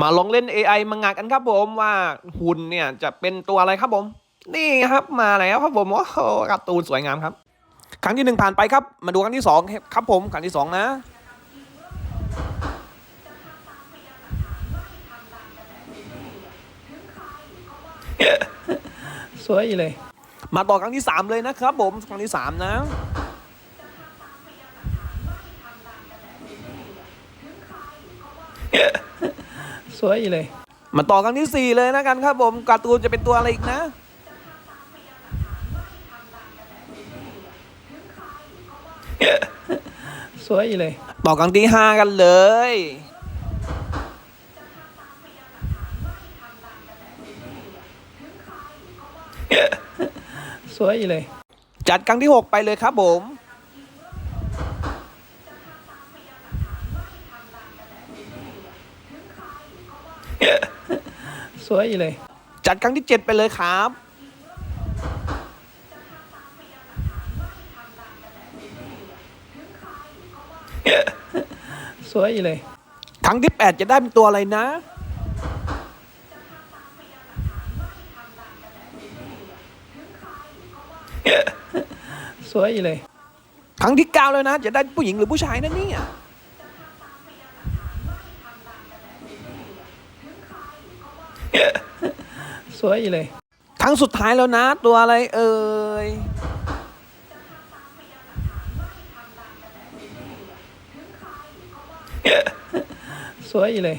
มาลองเล่น AI มังงะกันครับผมว่าหุ่นเนี่ยจะเป็นตัวอะไรครับผม นี่ครับมาแล้วครับผมโอ้โหการ์ตูนสวยงามครับ ครั้งที่หนึ่งผ่านไปครับ มาดูครั้งที่สองครับผมครั้งที่สองนะสวยเลย มาต่อครั้งที่สามเลยนะครับผมครั้งที่สามนะ สวยเลย มาต่อครั้งที่สี่เลยนะกันครับผมการ์ตูนจะเป็นตัวอะไรอีกนะ สวยเลย ต่อครั้งที่ห้ากันเลย สวยเลย จัดครั้งที่หกไปเลยครับผม สวยเลย จัดครั้งที่เจ็ดไปเลยครับ สวยเลย ครั้งที่แปดจะได้เป็นตัวอะไรนะ สวยเลย ครั้งที่เก้าแล้วนะ จะได้ผู้หญิงหรือผู้ชายนะเนี่ย สวยเลย ครั้งสุดท้ายแล้วนะ ตัวอะไรเอ่ยสวยเลย